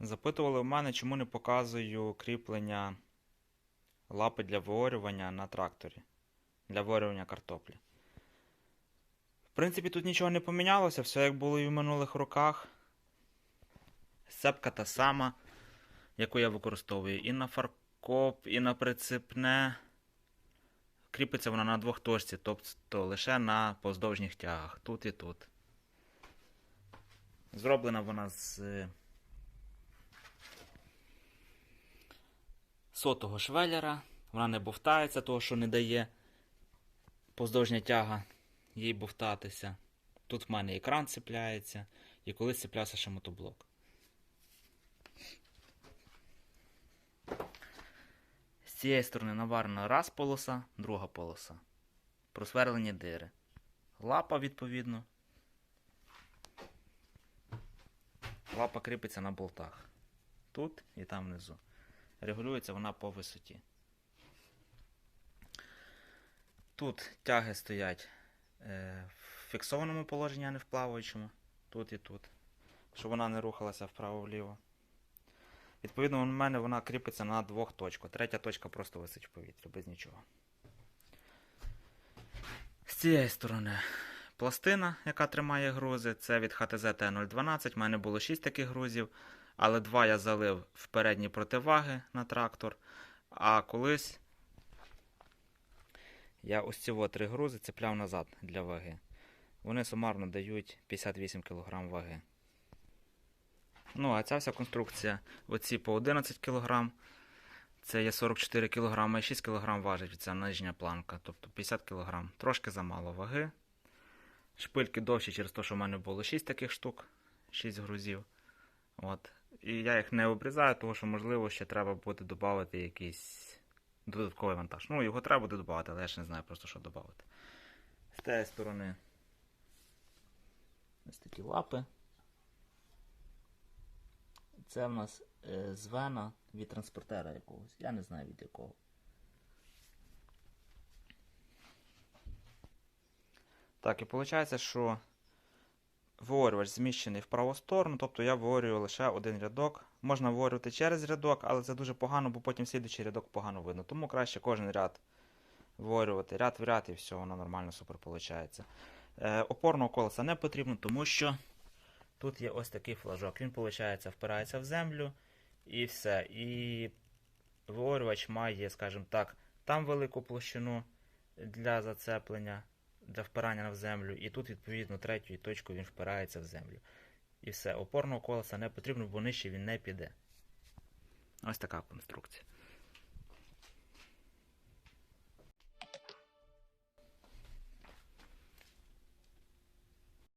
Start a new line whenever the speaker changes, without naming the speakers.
Запитували в мене, чому не показую кріплення лапи для виорювання на тракторі. Для виорювання картоплі. В принципі, тут нічого не помінялося, все як було і в минулих роках. Сцепка та сама, яку я використовую і на фаркоп, і на прицепне. Кріпиться вона на двох точці, тобто лише на поздовжніх тягах. Тут і тут. Зроблена вона з сотого швеллера. Вона не бовтається, того, що не дає поздовжня тяга їй бовтатися. Тут в мене екран цепляється, і колись цеплявся ще мотоблок. З цієї сторони наварена раз полоса, друга полоса. Просверлені дири. Лапа, відповідно. Лапа кріпиться на болтах. Тут і там внизу. Регулюється вона по висоті. Тут тяги стоять е, в фіксованому положенні, а не в плаваючому. Тут і тут. Щоб вона не рухалася вправо-вліво. Відповідно, у мене вона кріпиться на двох точках. Третя точка просто висить в повітрі, без нічого. З цієї сторони пластина, яка тримає грузи, це від ХТЗ Т012. У мене було 6 таких грузів, але два я залив в передні противаги на трактор. А колись я ось ці три грузи цепляв назад для ваги. Вони сумарно дають 58 кг ваги. Ну, а ця вся конструкція, оці по 11 кг, це є 44 кг і 6 кг важить ця нижня планка, тобто 50 кг. Трошки замало ваги. Шпильки довші через те, що в мене було 6 таких штук, 6 грузів. От. І я їх не обрізаю, тому що, можливо, ще треба буде додати якийсь додатковий вантаж. Ну, його треба буде додати, але я ще не знаю просто, що додати. З тієї сторони ось такі лапи. Це в нас е, звена від транспортера якогось. Я не знаю від якого. Так, і виходить, що виорювач зміщений в праву сторону, тобто я виорюю лише один рядок. Можна виорювати через рядок, але це дуже погано, бо потім слідуючий рядок погано видно. Тому краще кожен ряд виорювати ряд в ряд і все, воно нормально супер виходить. Е, опорного колеса не потрібно, тому що тут є ось такий флажок. Він, виходить, впирається в землю і все. І виорювач має, скажімо так, там велику площину для зацеплення, для впирання в землю, і тут, відповідно, третьою точкою він впирається в землю. І все, опорного колеса не потрібно, бо нижче він не піде. Ось така конструкція.